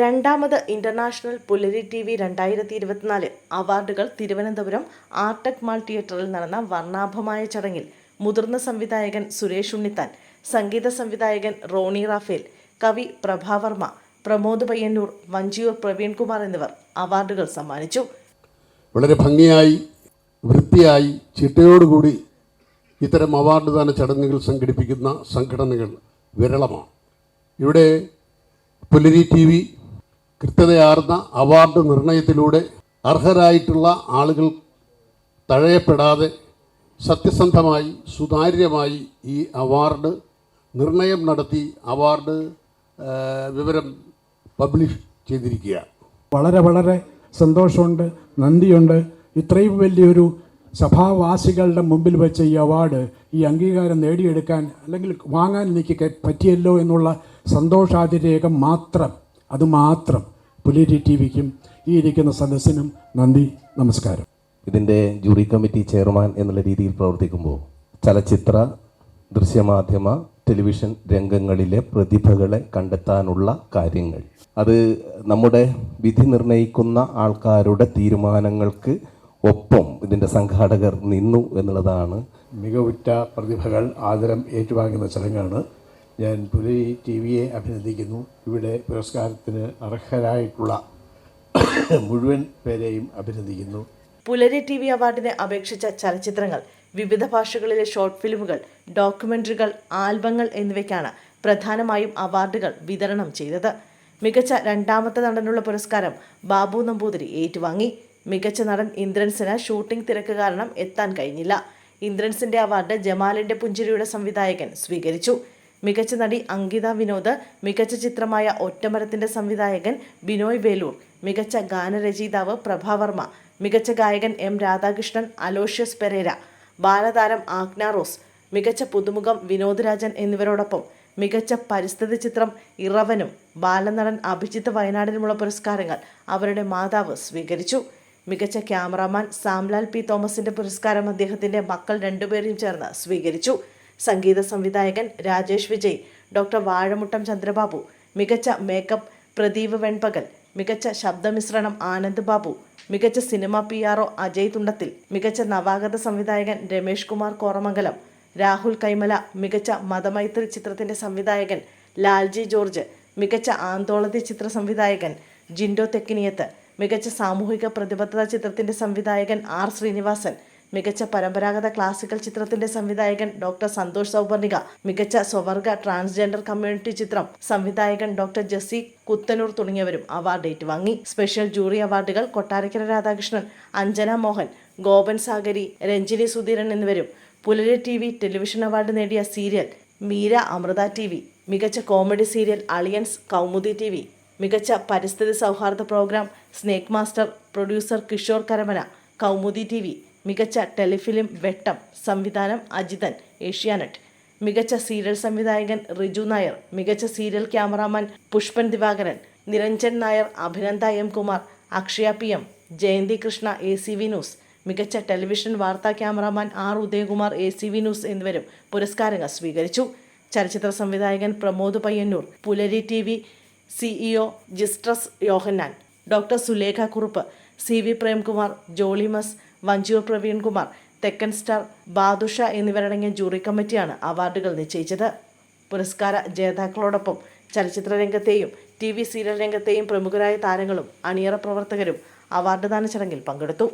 രണ്ടാമത് ഇന്റർനാഷണൽ പുലരി T V രണ്ടായിരത്തി ഇരുപത്തിനാല് അവാർഡുകൾ തിരുവനന്തപുരം ആർട്ടക് മാൾ തിയേറ്ററിൽ നടന്ന വർണാഭമായ ചടങ്ങിൽ മുതിർന്ന സംവിധായകൻ സുരേഷ് ഉണ്ണിത്താൻ സംഗീത സംവിധായകൻ റോണി റാഫേൽ കവി പ്രഭാവർമ്മ പ്രമോദ് പയ്യന്നൂർ വഞ്ചിയൂർ പ്രവീൺകുമാർ എന്നിവർ അവാർഡുകൾ സമ്മാനിച്ചു. വളരെ ഭംഗിയായി വൃത്തിയായി ചിട്ടയോടുകൂടി ഇത്തരം അവാർഡ് ദാന ചടങ്ങുകൾ സംഘടിപ്പിക്കുന്ന സംഘടനകൾ വിരളമാണ്. ഇവിടെ പുലരി ടി വി കൃത്യതയാർന്ന അവാർഡ് നിർണയത്തിലൂടെ അർഹരായിട്ടുള്ള ആളുകൾ തഴയപ്പെടാതെ സത്യസന്ധമായി സുതാര്യമായി ഈ അവാർഡ് നിർണയം നടത്തി അവാർഡ് വിവരം പബ്ലിഷ് ചെയ്തിരിക്കുക. വളരെ വളരെ സന്തോഷമുണ്ട് നന്ദിയുണ്ട്. ഇത്രയും വലിയൊരു സഭാവാസികളുടെ മുമ്പിൽ വെച്ച് ഈ അവാർഡ് ഈ അംഗീകാരം നേടിയെടുക്കാൻ അല്ലെങ്കിൽ വാങ്ങാൻ എനിക്ക് പറ്റിയല്ലോ എന്നുള്ള സന്തോഷാതിരേകം മാത്രം അത് മാത്രം. പുലിരി ടി വിക്കും ഈ ഇരിക്കുന്ന സദസ്സിനും നന്ദി നമസ്കാരം. ഇതിന്റെ ജൂറി കമ്മിറ്റി ചെയർമാൻ എന്നുള്ള രീതിയിൽ പ്രവർത്തിക്കുമ്പോൾ ചലച്ചിത്ര ദൃശ്യമാധ്യമ ടെലിവിഷൻ രംഗങ്ങളിലെ പ്രതിഭകളെ കണ്ടെത്താനുള്ള കാര്യങ്ങൾ. അത് നമ്മുടെ വിധി നിർണയിക്കുന്ന ആൾക്കാരുടെ തീരുമാനങ്ങൾക്ക് ഒപ്പം ഇതിന്റെ സംഘാടകർ നിന്നു എന്നുള്ളതാണ് മികവുറ്റ പ്രതിഭകൾ ആദരം ഏറ്റുവാങ്ങുന്ന ചടങ്ങാണ്. ഞാൻ പുലരി ടി വിയെ അഭിനന്ദിക്കുന്നു. ഇവിടെ പുരസ്കാരത്തിന് അർഹരായിട്ടുള്ള മുഴുവൻ പേരെയും അഭിനന്ദിക്കുന്നു. പുലരി ടി വി അവാർഡിനെ അപേക്ഷിച്ച ചലച്ചിത്രങ്ങൾ വിവിധ ഭാഷകളിലെ ഷോർട്ട് ഫിലിമുകൾ ഡോക്യുമെന്ററികൾ ആൽബങ്ങൾ എന്നിവയ്ക്കാണ് പ്രധാനമായും അവാർഡുകൾ വിതരണം ചെയ്തത്. മികച്ച രണ്ടാമത്തെ നടനുള്ള പുരസ്കാരം ബാബു നമ്പൂതിരി ഏറ്റുവാങ്ങി. മികച്ച നടൻ ഇന്ദ്രൻസിന് ഷൂട്ടിംഗ് തിരക്ക് കാരണം എത്താൻ കഴിഞ്ഞില്ല. ഇന്ദ്രൻസിന്റെ അവാർഡ് ജമാലിന്റെ പുഞ്ചിരിയുടെ സംവിധായകൻ സ്വീകരിച്ചു. മികച്ച നടി അങ്കിത വിനോദ് മികച്ച ചിത്രമായ ഒറ്റമരത്തിന്റെ സംവിധായകൻ ബിനോയ് വേലൂർ മികച്ച ഗാനരചയിതാവ് പ്രഭാവർമ്മ മികച്ച ഗായകൻ എം രാധാകൃഷ്ണൻ അലോഷ്യസ് പെരേര ബാലതാരം ആഗ്ന റോസ് മികച്ച പുതുമുഖം വിനോദരാജൻ എന്നിവരോടൊപ്പം മികച്ച പരിസ്ഥിതി ചിത്രം ഇറവനും ബാലനടൻ അഭിജിത്ത് വയനാടിനുമുള്ള പുരസ്കാരങ്ങൾ അവരുടെ മാതാവ് സ്വീകരിച്ചു. മികച്ച ക്യാമറാമാൻ സാംലാൽ പി തോമസിന്റെ പുരസ്കാരം അദ്ദേഹത്തിന്റെ മക്കൾ രണ്ടുപേരും ചേർന്ന് സ്വീകരിച്ചു. സംഗീത സംവിധായകൻ രാജേഷ് വിജയ് ഡോക്ടർ വാഴമുട്ടം ചന്ദ്രബാബു മികച്ച മേക്കപ്പ് പ്രദീപ് വെൺപകൽ മികച്ച ശബ്ദമിശ്രണം ആനന്ദ് ബാബു മികച്ച cinema P R O Ajay Thundathil മികച്ച നവാഗത സംവിധായകൻ രമേഷ് കുമാർ കോറമംഗലം രാഹുൽ കൈമല മികച്ച മതമൈത്രി ചിത്രത്തിന്റെ സംവിധായകൻ ലാൽജി ജോർജ് മികച്ച ആന്തോളതി ചിത്ര സംവിധായകൻ ജിൻഡോ തെക്കിനിയത്ത് മികച്ച സാമൂഹിക പ്രതിബദ്ധത ചിത്രത്തിന്റെ സംവിധായകൻ ആർ ശ്രീനിവാസൻ മികച്ച പരമ്പരാഗത ക്ലാസിക്കൽ ചിത്രത്തിന്റെ സംവിധായകൻ ഡോക്ടർ സന്തോഷ് സൗപർണിക മികച്ച സ്വവർഗ ട്രാൻസ്ജെൻഡർ കമ്മ്യൂണിറ്റി ചിത്രം സംവിധായകൻ ഡോക്ടർ ജസി കുത്തനൂർ തുടങ്ങിയവരും അവാർഡ് ഏറ്റുവാങ്ങി. സ്പെഷ്യൽ ജൂറി അവാർഡുകൾ കൊട്ടാരക്കര രാധാകൃഷ്ണൻ അഞ്ജന മോഹൻ ഗോപൻ സാഗരി രഞ്ജിനി സുധീരൻ എന്നിവരും Pulari T V television award നേടിയ serial Meera Amrita T V മികച്ച comedy serial Aliyans Kaumudi T V മികച്ച പരിസ്ഥിതി സൗഹാർദ്ദ programme snake master producer Kishore Karamana Kaumudi T V മികച്ച ടെലിഫിലിം വെട്ടം സംവിധാനം അജിതൻ ഏഷ്യാനെറ്റ്. മികച്ച സീരിയൽ സംവിധായകൻ റിജു നായർ മികച്ച serial cameraman Pushpan Divakaran Niranjan Nair Abhinanda M Kumar Akshaya P M Jayanthi Krishna A C V news. മികച്ച ടെലിവിഷൻ വാർത്താ cameraman R Udayakumar A C V news എന്നിവരും പുരസ്കാരങ്ങൾ സ്വീകരിച്ചു. ചലച്ചിത്ര സംവിധായകൻ Pramod Payyanur Pulari T V CEO ജിസ്ട്രസ് Yohannan doctor Sulekha Kurup C V Premkumar ജോളിമസ് Vanchoor Praveenkumar തെക്കൻ star Badusha എന്നിവരടങ്ങിയ jury കമ്മിറ്റിയാണ് അവാർഡുകൾ നിശ്ചയിച്ചത്. പുരസ്കാര ജേതാക്കളോടൊപ്പം ചലച്ചിത്ര രംഗത്തെയും ടി വി സീരിയൽ രംഗത്തെയും പ്രമുഖരായ താരങ്ങളും അണിയറ പ്രവർത്തകരും അവാർഡ് ദാന ചടങ്ങിൽ പങ്കെടുത്തു.